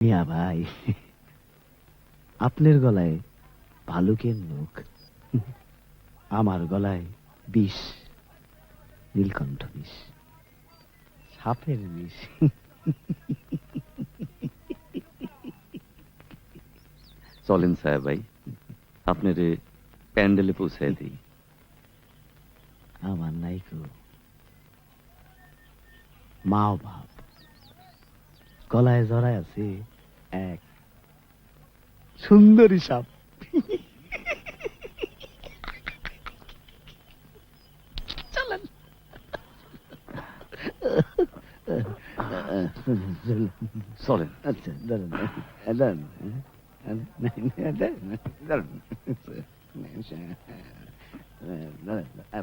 মিয়া ভাই আপনার গলায় ভালুকের মুখ আমার গলায় বিষ নীলকণ্ঠ বিষ সাপের বিষ। চলেন সাহেব ভাই আপনার প্যান্ডেলে পৌঁছায় দিই। আমার নাইকো মাও ভাব গলায় জড়ায় আছে এক সুন্দরী সাপ চলেন চলেন আচ্ছা দাঁড়ান দাঁড়ান দাঁড়ান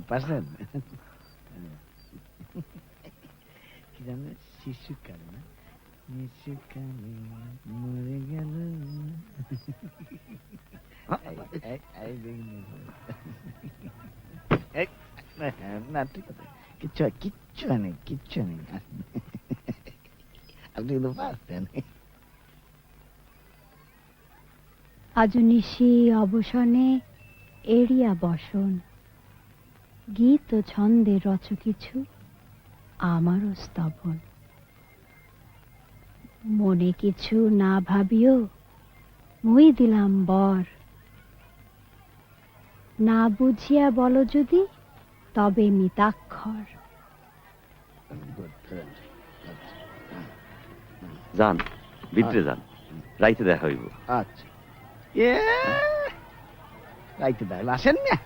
পারছেন কি জানে শিশুকাল না শিশুকালে মরে গেল এই- এই- এই দেখুন। এই, না ঠিক আছে কিচ্ছু কিচ্ছু নেই কিচ্ছু নেই আপনি কিন্তু পারতেন আজ নিশি অবসনে এড়িয়া বসন। গীত ও ছন্দে রচ কিছু আমারও স্তবন। মনে কিছু না ভাবিও মুই দিলাম বর। না বুঝিয়া বলো যদি তবে মিতাক্ষর। যান ভিতরে যান। রাইতে দেখা হইব। আচ্ছা। এ রাইতে দাঁড়াল আসেন না।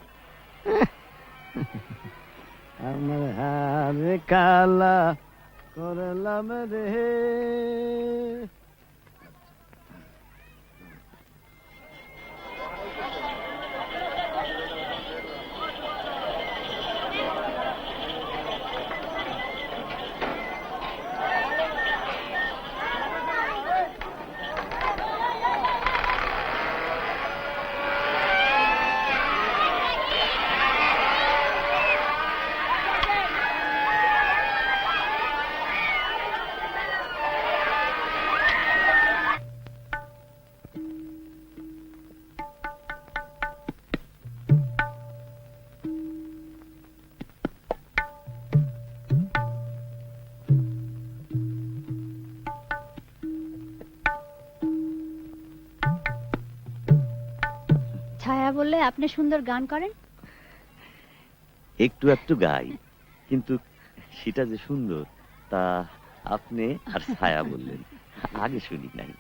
আমার হারে কালা করলাম রে। ছায়া বললে আপনি সুন্দর গান করেন? একটু একটু গাই, কিন্তু সেটা যে সুন্দর, তা আপনি আর ছায়া বললেন, আগে শুনি নাই।